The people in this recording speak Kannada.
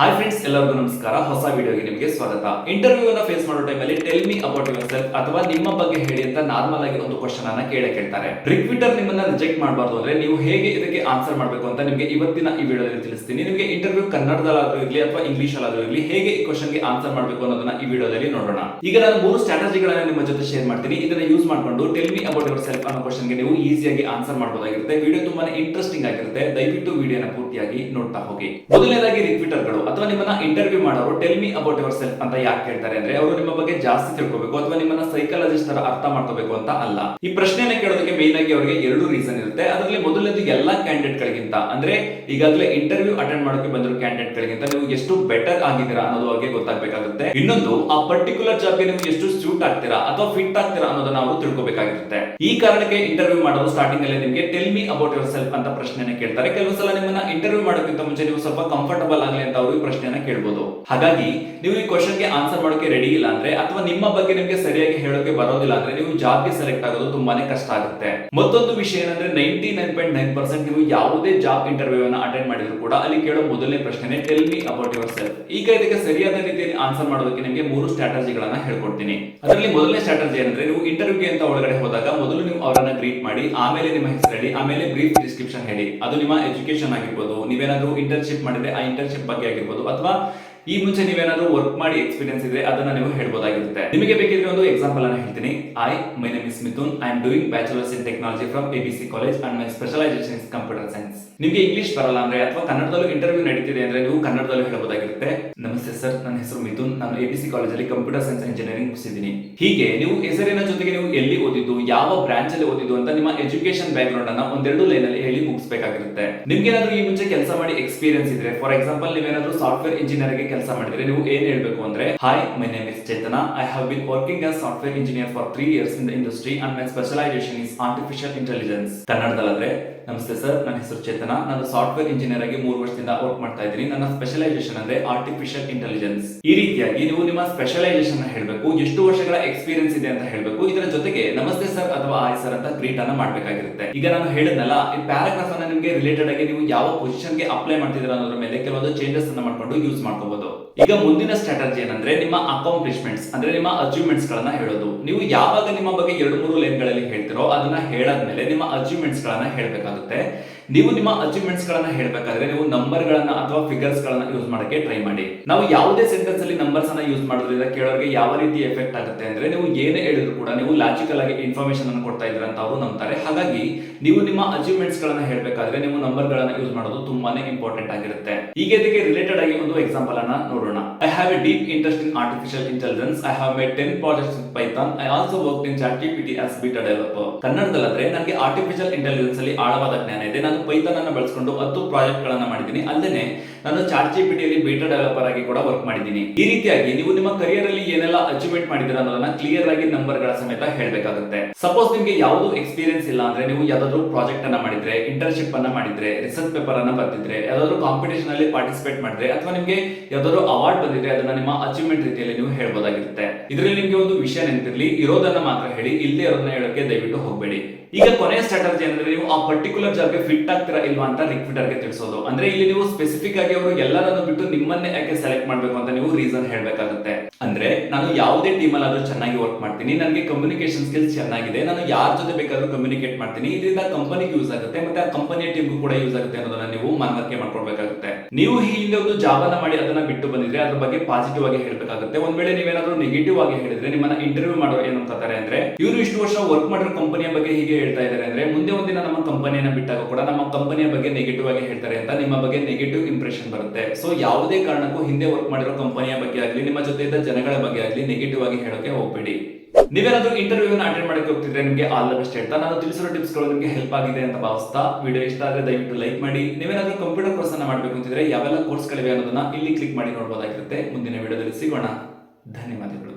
ಹಾಯ್ ಫ್ರೆಂಡ್ಸ್ ಎಲ್ಲರಿಗೂ ನಮಸ್ಕಾರ. ಹೊಸ ವಿಡಿಯೋಗೆ ನಿಮಗೆ ಸ್ವಾಗತ. ಇಂಟರ್ವ್ಯೂ ಅನ್ನ ಫೇಸ್ ಮಾಡೋ ಟೈಮಲ್ಲಿ tell me about yourself ಅಥವಾ ನಿಮ್ಮ ಬಗ್ಗೆ ಹೇಳಿ ಅಂತ ನಾರ್ಮಲ್ ಆಗಿ ಒಂದು ಕ್ವಶನ್ ಅನ್ನ ಕೇಳೇ ಕೇಳ್ತಾರೆ. ರಿಕ್ವಿಟರ್ ನಿಮ್ಮನ್ನ ರಿಜೆಕ್ಟ್ ಮಾಡಬಾರ್ದು ಅಂದ್ರೆ ನೀವು ಹೇಗೆ ಇದಕ್ಕೆ ಆನ್ಸರ್ ಮಾಡಬೇಕು ಅಂತ ನಿಮಗೆ ಇವತ್ತಿನ ಈ ವಿಡಿಯೋದಲ್ಲಿ ತಿಳಿಸ್ತೀನಿ. ನಿಮಗೆ ಇಂಟರ್ವ್ಯೂ ಕನ್ನಡದಲ್ಲಾದ್ರೂ ಇರಲಿ ಅಥವಾ ಇಂಗ್ಲಿಷ್ ಅಲ್ಲಾದ್ರೂ ಇರಲಿ ಹೇಗೆ ಈ ಕ್ವಶನ್ಗೆ ಆನ್ಸರ್ ಮಾಡಬೇಕು ಅನ್ನೋದನ್ನ ಈ ವಿಡಿಯೋದಲ್ಲಿ ನೋಡೋಣ. ಈಗ ನಾನು ಮೂರು ಸ್ಟ್ರಾಟಜಿಗಳನ್ನ ನಿಮ್ಮ ಜೊತೆ ಶೇರ್ ಮಾಡ್ತೀನಿ. ಇದನ್ನ ಯೂಸ್ ಮಾಡ್ಕೊಂಡು tell me about yourself ಅನ್ನೋ ಕ್ವಶನ್ಗೆ ನೀವು ಈಸಿಯಾಗಿ ಆನ್ಸರ್ ಮಾಡಬಹುದಾಗಿರುತ್ತೆ ವಿಡಿಯೋ ತುಂಬಾನೇ ಇಂಟ್ರೆಸ್ಟಿಂಗ್ ಆಗಿರುತ್ತೆ. ದಯವಿಟ್ಟು ವಿಡಿಯೋನ ಪೂರ್ತಿಯಾಗಿ ನೋಡ್ತಾ ಹೋಗಿ. ಮೊದಲನೇದಾಗಿ ರಿಕ್ವಿಟರ್ಗಳು ಅಥವಾ ನಿಮ್ಮನ್ನ ಇಂಟರ್ವ್ಯೂ ಮಾಡೋರು tell me about yourself ಅಂತ ಯಾಕೆ ಕೇಳ್ತಾರೆ ಅಂದ್ರೆ ಅವರು ನಿಮ್ಮ ಬಗ್ಗೆ ಜಾಸ್ತಿ ತಿಳ್ಕೋಬೇಕು ಅಥವಾ ನಿಮ್ಮನ್ನ ಸೈಕಾಲಜಿಸ್ಟ್ ತರ ಅರ್ಥ ಮಾಡ್ಕೋಬೇಕು ಅಂತ ಅಲ್ಲ. ಈ ಪ್ರಶ್ನೆಯನ್ನ ಕೇಳೋದಕ್ಕೆ ಮೇನ್ ಆಗಿ ಅವರಿಗೆ ಎರಡು ರೀಸನ್ ಇರುತ್ತೆ. ಅದರಲ್ಲಿ ಮೊದಲನೇದು ಎಲ್ಲಾ ಕ್ಯಾಂಡಿಡೇಟ್ ಗಳಿಗಿಂತ. ಅಂದ್ರೆ ಈಗಾಗಲೇ ಇಂಟರ್ವ್ಯೂ ಅಟೆಂಡ್ ಮಾಡೋಕೆ ಬಂದಿರೋ ಕ್ಯಾಂಡಿಡೇಟ್ ಗಳಿಗಿಂತ ನೀವು ಎಷ್ಟು ಬೆಟರ್ ಆಗಿದ್ದೀರಾ ಅನ್ನೋದು ಅವ್ರಿಗೆ ಗೊತ್ತಾಗಬೇಕಾಗುತ್ತೆ. ಇನ್ನೊಂದು, ಆ ಪರ್ಟಿಕ್ಯುಲರ್ ಜಾಬ್ಗೆ ನೀವು ಎಷ್ಟು ಸೂಟ್ ಆಗ್ತೀರಾ ಅಥವಾ ಫಿಟ್ ಆಗ್ತೀರಾ ಅನ್ನೋದನ್ನ ಅವರು ತಿಳ್ಕೊಬೇಕಾಗಿರುತ್ತೆ. ಈ ಕಾರಣಕ್ಕೆ ಇಂಟರ್ವ್ಯೂ ಮಾಡೋದು ಸ್ಟಾರ್ಟಿಂಗ್ ಅಲ್ಲಿ ನಿಮಗೆ tell me about yourself ಅಂತ ಪ್ರಶ್ನೆನ ಕೇಳ್ತಾರೆ. ಕೆಲವು ಸಲ ನಿಮ್ಮನ್ನ ಇಂಟರ್ವ್ಯೂ ಮಾಡೋಕ್ಕಿಂತ ಮುಂಚೆ ನೀವು ಸ್ವಲ್ಪ ಕಂಫರ್ಟಬಲ್ ಆಗಲಿ ಅಂತ ಅವರು ಈ ಪ್ರಶ್ನೆನ ಕೇಳ್ಬೋದು. ಹಾಗಾಗಿ ನೀವು ಈ ಕ್ವಶನ್ಗೆ ಆನ್ಸರ್ ಮಾಡೋಕೆ ರೆಡಿ ಇಲ್ಲ ಅಂದ್ರೆ ಅಥವಾ ನಿಮ್ಮ ಬಗ್ಗೆ ನಿಮಗೆ ಸರಿಯಾಗಿ ಹೇಳೋಕೆ ಬರೋದಿಲ್ಲ ಅಂದ್ರೆ ನೀವು ಜಾಬ್ಗೆ ಸೆಲೆಕ್ಟ್ ಆಗೋದು ತುಂಬಾನೇ ಕಷ್ಟ ಆಗುತ್ತೆ. ಮತ್ತೊಂದು ವಿಷಯ ಏನಂದ್ರೆ ninety nine point nine percent ನೀವು ಯಾವುದೇ ಜಾಬ್ ಇಂಟರ್ವ್ಯೂ ಅನ್ನ ಅಟೆಂಡ್ ಮಾಡಿದ್ರು ಕೂಡ ಅಲ್ಲಿ ಕೇಳೋ ಮೊದಲನೇ ಪ್ರಶ್ನೆ tell me about yourself ಈಗ ಇದಕ್ಕೆ ಸರಿಯಾದ ರೀತಿಯಲ್ಲಿ ಆನ್ಸರ್ ಮಾಡೋದಕ್ಕೆ ನಿಮಗೆ ಮೂರು ಸ್ಟ್ರಾಟಜಿಗಳನ್ನ ಹೇಳ್ಕೊಡ್ತೀನಿ. ಅದರಲ್ಲಿ ಮೊದಲನೇ ಸ್ಟ್ರಾಟಜಿ ಏನಂದ್ರೆ ನೀವು ಇಂಟರ್ವ್ಯೂಗೆ ಅಂತ ಒಳಗಡೆ ಹೋದಾಗ ಮೊದಲು ನೀವು ಅವರನ್ನ ಗ್ರೀಟ್ ಮಾಡಿ, ಆಮೇಲೆ ನಿಮ್ಮ ಹೆಸರು ಹೇಳಿ, ಆಮೇಲೆ ಬ್ರೀಫ್ ಡಿಸ್ಕ್ರಿಪ್ಷನ್ ಹೇಳಿ. ಅದು ನಿಮ್ಮ ಎಜುಕೇಶನ್ ಆಗಿರ್ಬೋದು, ನೀವೇನಾದ್ರೂ ಇಂಟರ್ನ್ಶಿಪ್ ಮಾಡಿದ್ರೆ ಆ ಇಂಟರ್ನ್ಶಿಪ್ ಬಗ್ಗೆ ಆಗಿರ್ಬೋದು ಅಥವಾ ಈ ಮುಂಚೆ ನೀವೇನಾದ್ರೂ ವರ್ಕ್ ಮಾಡಿ ಎಕ್ಸ್ಪೀರಿಯನ್ಸ್ ಇದ್ರೆ ಅದನ್ನ ನೀವು ಹೇಳ್ಬೋದಾಗಿರುತ್ತೆ. ನಿಮಗೆ ಬೇಕಿದ್ರೆ ಒಂದು ಎಕ್ಸಾಂಪಲ್ ಅನ್ನ ಹೇಳ್ತೀನಿ. I my name is Mithun I am doing bachelors in technology from A B C college and my specialisation is computer science ನಿಮಗೆ ಇಂಗ್ಲಿಷ್ ಬರಲ್ಲ ಅಂದ್ರೆ ಅಥವಾ ಕನ್ನಡದಲ್ಲೂ ಇಂಟರ್ವ್ಯೂ ನಡೀತಿದೆ ಅಂದ್ರೆ ನೀವು ಕನ್ನಡದಲ್ಲೂ ಹೇಳಬಹುದಾಗಿರುತ್ತೆ. ನಮಸ್ತೆ ಸರ್ ನನ್ನ ಹೆಸರು ಮಿಥುನ್. ನಾನು ಎ ಬಿ ಸಿ ಕಾಲೇಜಲ್ಲಿ ಕಂಪ್ಯೂಟರ್ ಸೈನ್ಸ್ ಇಂಜಿನಿಯರಿಂಗ್ ಮುಗಿಸಿದ್ದೀನಿ. ಹೀಗೆ ನೀವು ಹೆಸರಿನ ಜೊತೆಗೆ ನೀವು ಎಲ್ಲಿ ಓದಿದ್ದು, ಯಾವ ಬ್ರಾಂಚ್ ಅಲ್ಲಿ ಓದಿದ್ದು ಅಂತ ನಿಮ್ಮ ಎಜುಕೇಶನ್ ಬ್ಯಾಕ್ ಗ್ರೌಂಡ್ ಅನ್ನ ಒಂದೆರಡು ಲೈನ್ ಅಲ್ಲಿ ಹೇಳಿ ಮುಗಿಸಬೇಕಾಗಿರುತ್ತೆ. ನಿಮ್ಗೆ ಏನಾದ್ರೂ ಈ ಮುಂಚೆ ಕೆಲಸ ಮಾಡಿ ಎಕ್ಸ್ಪೀರಿಯನ್ಸ್ ಇದ್ರೆ ಫಾರ್ ಎಕ್ಸಾಂಪಲ್ ನೀವೇನಾದ್ರೂ ಸಾಫ್ಟ್ವೇರ್ ಇಂಜಿನಿಯರ್ಗೆ ಕೆಲಸ ಮಾಡಿದ್ರೆ ನೀವು ಏನ್ ಹೇಳ್ಬೇಕು ಅಂದ್ರೆ hi my name is Chetana I have been working as software engineer for three years in the industry and my specialisation is artificial intelligence ಕನ್ನಡದಲ್ಲಾದ್ರೆ, ನಮಸ್ತೆ ಸರ್ ನನ್ನ ಹೆಸರು ಚೇತನ. ನಾನು ಸಾಫ್ಟ್ವೇರ್ ಇಂಜಿನಿಯರ್ ಆಗಿ ಮೂರು ವರ್ಷದಿಂದ ವರ್ಕ್ ಮಾಡ್ತಾ ಇದ್ದೀನಿ. ನನ್ನ ಸ್ಪೆಷಲೈಸೇಷನ್ ಅಂದ್ರೆ ಆರ್ಟಿಫಿಷಿಯಲ್ ಇಂಟೆಲಿಜೆನ್ಸ್ ಈ ರೀತಿಯಾಗಿ ನೀವು ನಿಮ್ಮ ಸ್ಪೆಷಲೈಸೇಷನ್ ಹೇಳಬೇಕು. ಎಷ್ಟು ವರ್ಷಗಳ ಎಕ್ಸ್ಪೀರಿಯನ್ಸ್ ಇದೆ ಅಂತ ಹೇಳಬೇಕು. ಇದರ ಜೊತೆಗೆ, ನಮಸ್ತೆ ಸರ್ ಅಥವಾ ಆಯ್ ಸರ್ ಅಂತ ಗ್ರೀಟ್ ಅನ್ನ ಮಾಡಬೇಕಾಗಿರುತ್ತೆ. ಈಗ ನಾನು ಹೇಳಿದ್ನಲ್ಲ, ಈ ಪ್ಯಾರಾಗ್ರಾಫ್ ಅನ್ನ ನಿಮಗೆ ರಿಲೇಟೆಡ್ ಆಗಿ ನೀವು ಯಾವ ಪೊಸಿಷನ್ಗೆ ಅಪ್ಲೈ ಮಾಡ್ತಿದ್ದೀರಾ ಅನ್ನೋದ್ರ ಮೇಲೆ ಕೆಲವೊಂದು ಚೇಂಜಸ್ ಅನ್ನ ಮಾಡ್ಕೊಂಡು ಯೂಸ್ ಮಾಡ್ಕೋಬಹುದು ಈಗ ಮುಂದಿನ ಸ್ಟ್ರಾಟಜಿ ಏನಂದ್ರೆ ನಿಮ್ಮ ಅಕಾಂಪ್ಲಿಷ್ಮೆಂಟ್ಸ್ ಅಂದ್ರೆ ನಿಮ್ಮ ಅಚೀವ್ಮೆಂಟ್ಸ್ ಗಳನ್ನ ಹೇಳೋದು. ನೀವು ಯಾವಾಗ ನಿಮ್ಮ ಬಗ್ಗೆ ಎರಡು ಮೂರು ಲೈನ್ಗಳಲ್ಲಿ ಹೇಳ್ತಿರೋ ಅದನ್ನ ಹೇಳಾದ್ಮೇಲೆ ನಿಮ್ಮ ಅಚೀವ್ಮೆಂಟ್ಸ್ ಗಳನ್ನ ಹೇಳ್ಬೇಕಾಗುತ್ತೆ. ನೀವು ನಿಮ್ಮ ಅಚೀವ್ಮೆಂಟ್ಸ್ ಗಳನ್ನ ಹೇಳ್ಬೇಕಾದ್ರೆ ನೀವು ನಂಬರ್ ಗಳನ್ನ ಅಥವಾ ಫಿಗರ್ಸ್ ಗಳನ್ನ ಯೂಸ್ ಮಾಡಕ್ಕೆ ಟ್ರೈ ಮಾಡಿ. ನಾವು ಯಾವುದೇ ಸೆಂಟೆನ್ಸ್ ಅಲ್ಲಿ ನಂಬರ್ಸ್ ಅನ್ನ ಯೂಸ್ ಮಾಡೋದ್ರಿಂದ ಕೇಳೋರಿಗೆ ಯಾವ ರೀತಿ ಎಫೆಕ್ಟ್ ಆಗುತ್ತೆ ಅಂದ್ರೆ ನೀವು ಏನೇ ಹೇಳಿದ್ರು ಕೂಡ ನೀವು ಲಾಜಿಕಲ್ ಆಗಿ ಇನ್ಫಾರ್ಮೇಶನ್ ಅನ್ನು ಕೊಡ್ತಾ ಇದ್ದೀರಾ ಅಂತ ಅವರು ನಂಬುತ್ತಾರೆ ಹಾಗಾಗಿ ನೀವು ನಿಮ್ಮ ಅಚೀವ್ಮೆಂಟ್ಸ್ ಗಳನ್ನ ಹೇಳ್ಬೇಕಾದ್ರೆ ನೀವು ನಂಬರ್ ಗಳನ್ನ ಯೂಸ್ ಮಾಡೋದು ತುಂಬಾನೇ ಇಂಪಾರ್ಟೆಂಟ್ ಆಗಿರುತ್ತೆ. ಈಗ ಇದಕ್ಕೆ ರಿಲೇಟೆಡ್ ಆಗಿ ಒಂದು ಎಕ್ಸಾಂಪಲ್ ಅನ್ನ ನೋಡೋಣ. A deep interest in artificial intelligence I have made ten projects with Python I also work in chat GPT as beta developer ಕನ್ನಡದಲ್ಲಾದ್ರೆ ನನಗೆ ಆರ್ಟಿಫಿಷಿಯಲ್ ಇಂಟೆಲಿಜೆನ್ಸ್ ಅಲ್ಲಿ ಆಳವಾದ ಜ್ಞಾನ ಇದೆ. ನಾನು ಪೈಥಾನ್ ಅನ್ನು ಬಳಸಿಕೊಂಡು ಹತ್ತು ಪ್ರಾಜೆಕ್ಟ್ ಗಳನ್ನ ಮಾಡಿದ್ದೀನಿ. ಅಲ್ಲದೆ ನಾನು ಚಾಟ್ ಜಿಪಿಟಿಯಲ್ಲಿ ಬೀಟಾ ಡೆವಲಪರ್ ಆಗಿ ಕೂಡ ವರ್ಕ್ ಮಾಡಿದ್ದೀನಿ. ಈ ರೀತಿಯಾಗಿ ನೀವು ನಿಮ್ಮ ಕರಿಯರ್ ಅಲ್ಲಿ ಏನೆಲ್ಲ ಅಚೀವ್ಮೆಂಟ್ ಮಾಡಿದೀರ ಅನ್ನೋದನ್ನ ಕ್ಲಿಯರ್ ಆಗಿ ನಂಬರ್ಗಳ ಸಮೇತ ಹೇಳಬೇಕಾಗುತ್ತೆ. ಸಪೋಸ್ ನಿಮಗೆ ಯಾವುದು ಎಕ್ಸ್ಪೀರಿಯನ್ಸ್ ಇಲ್ಲ ಅಂದ್ರೆ ನೀವು ಯಾವ್ದಾದ್ರು ಪ್ರಾಜೆಕ್ಟ್ ಅನ್ನ ಮಾಡಿದ್ರೆ ಇಂಟರ್ನ್ಶಿಪ್ ಅನ್ನ ಮಾಡಿದ್ರೆ ರಿಸರ್ಚ್ ಪೇಪರ್ ಅನ್ನ ಬರ್ತಿದ್ರೆ ಯಾವ್ದಾದ್ರು ಕಾಂಪಿಟೇಷನ್ ಅಲ್ಲಿ ಪಾರ್ಟಿಸಿಪೇಟ್ ಮಾಡಿದ್ರೆ, ಅಥವಾ ನಿಮಗೆ ಯಾವ್ದಾದ್ರು ಅವಾರ್ಡ್ ಅದನ್ನ ನಿಮ್ಮ ಅಚೀವ್ಮೆಂಟ್ ರೀತಿಯಲ್ಲಿ ನೀವು ಹೇಳ್ಬೋದಾಗಿರುತ್ತೆ. ಇದರಲ್ಲಿ ನಿಮಗೆ ಒಂದು ವಿಷಯ ನೆನಪಿರಲಿ, ಇರೋದನ್ನ ಮಾತ್ರ ಹೇಳಿ ಇಲ್ಲದೆ ಇರೋದನ್ನ ಹೇಳೋಕೆ ದಯವಿಟ್ಟು ಹೋಗಬೇಡಿ. ಈಗ ಕೊನೆಯ ಸ್ಟ್ರಾಟಜಿ ಅಂದ್ರೆ ನೀವು ಆ ಪರ್ಟಿಕ್ಯುಲರ್ ಜಾಬ್ಗೆ ಫಿಟ್ ಆಗ್ತೀರಾ ಇಲ್ವಾ ಅಂತ ರಿಕ್ವಿಟರ್ಗೆ ತಿಳಿಸೋದು. ಅಂದ್ರೆ ಇಲ್ಲಿ ನೀವು ಸ್ಪೆಸಿಫಿಕ್ ಆಗಿ ಅವರು ಎಲ್ಲರನ್ನು ಬಿಟ್ಟು ನಿಮ್ಮನ್ನೇ ಯಾಕೆ ಸೆಲೆಕ್ಟ್ ಮಾಡ್ಬೇಕು ಅಂತ ನೀವು ರೀಸನ್ ಹೇಳ್ಬೇಕಾಗುತ್ತೆ. ಅಂದ್ರೆ ನಾನು ಯಾವುದೇ ಟೀಮ್ ಅಲ್ಲಾದ್ರೂ ಚೆನ್ನಾಗಿ ವರ್ಕ್ ಮಾಡ್ತೀನಿ, ನನಗೆ ಕಮ್ಯುನಿಕೇಶನ್ ಸ್ಕಿಲ್ಸ್ ಚೆನ್ನಾಗಿದೆ, ನಾನು ಯಾರ ಜೊತೆ ಬೇಕಾದ್ರೂ ಕಮ್ಯುನಿಕೇಟ್ ಮಾಡ್ತೀನಿ, ಇದರಿಂದ ಕಂಪನಿಗೆ ಯೂಸ್ ಆಗುತ್ತೆ, ಮತ್ತೆ ಆ ಕಂಪನಿಯ ಟೀಮ್ಗೂ ಕೂಡ ಯೂಸ್ ಆಗುತ್ತೆ ಅನ್ನೋದನ್ನ ನೀವು ಮನವರಿಕೆ ಮಾಡ್ಕೊಳ್ಬೇಕಾಗುತ್ತೆ. ನೀವು ಹಿಂದೆ ಒಂದು ಜಾಬ್ ಮಾಡಿ ಅದನ್ನ ಬಿಟ್ಟು ಬಂದಿದ್ರೆ ಅದ್ರ ಬಗ್ಗೆ ಪಾಸಿಟಿವ್ ಆಗಿ ಹೇಳಬೇಕಾಗುತ್ತೆ. ಒಂದ್ ವೇಳೆ ನೀವೇನಾದ್ರೂ ನೆಗೆಟಿವ್ ಆಗಿ ಹೇಳಿದ್ರೆ, ನಿಮ್ಮನ್ನ ಇಂಟರ್ವ್ಯೂ ಮಾಡೋರು ಏನು ಅಂತಾರೆ ಅಂದ್ರೆ, ಇವರು ಇಷ್ಟು ವರ್ಷ ವರ್ಕ್ ಮಾಡಿರೋ ಕಂಪನಿಯ ಬಗ್ಗೆ ಹೀಗೆ ಹೇಳ್ತಾ ಇದ್ದಾರೆ ಅಂದ್ರೆ, ಮುಂದೆ ಒಂದಿನ ನಮ್ಮ ಕಂಪನಿಯನ್ನ ಬಿಟ್ಟಾಗ ಕೂಡ ನಮ್ಮ ಕಂಪನಿಯ ಬಗ್ಗೆ ನೆಗೆಟಿವ್ ಆಗಿ ಹೇಳ್ತಾರೆ ಅಂತ ನಿಮ್ಮ ಬಗ್ಗೆ ನೆಗೆಟಿವ್ ಇಂಪ್ರೆಷನ್ ಬರುತ್ತೆ. ಸೊ ಯಾವುದೇ ಕಾರಣಕ್ಕೂ ಹಿಂದೆ ವರ್ಕ್ ಮಾಡಿರೋ ಕಂಪನಿಯ ಬಗ್ಗೆ ಆಗಲಿ, ನಿಮ್ಮ ಜೊತೆ ಇದ್ದ ಜನಗಳ ಬಗ್ಗೆ ಆಗಲಿ ನೆಗೆಟಿವ್ ಆಗಿ ಹೇಳೋಕೆ ಹೋಗ್ಬೇಡಿ. ನೀವೇನಾದ್ರೂ ಇಂಟರ್ವ್ಯೂ ಅಟೆಂಡ್ ಮಾಡಕ್ಕೆ ಹೋಗ್ತಿದ್ರೆ ನಿಮಗೆ ಆಲ್ ದ ಬೆಸ್ಟ್ ಹೇಳ್ತಾ ನಾನು ತಿಳಿಸಿರೋ ಟಿಪ್ಸ್ಗಳು ನಿಮಗೆ ಹೆಲ್ಪ್ ಆಗಿದೆ ಅಂತ ಭಾವಿಸ್ತಾ ವಿಡಿಯೋ ಇಷ್ಟ ಆದ್ರೆ ದಯವಿಟ್ಟು ಲೈಕ್ ಮಾಡಿ. ನೀವೇನಾದ್ರೂ ಕಂಪ್ಯೂಟರ್ ಕೋರ್ಸ್ ಅನ್ನ ಮಾಡಬೇಕು ಅಂತಿದ್ರೆ ಯಾವೆಲ್ಲ ಕೋರ್ಸ್ಗಳಿವೆ ಅನ್ನೋದನ್ನ ಇಲ್ಲಿ ಕ್ಲಿಕ್ ಮಾಡಿ ನೋಡಬಹುದಾಗಿರುತ್ತೆ ಮುಂದಿನ ವಿಡಿಯೋದಲ್ಲಿ ಸಿಗೋಣ. ಧನ್ಯವಾದಗಳು.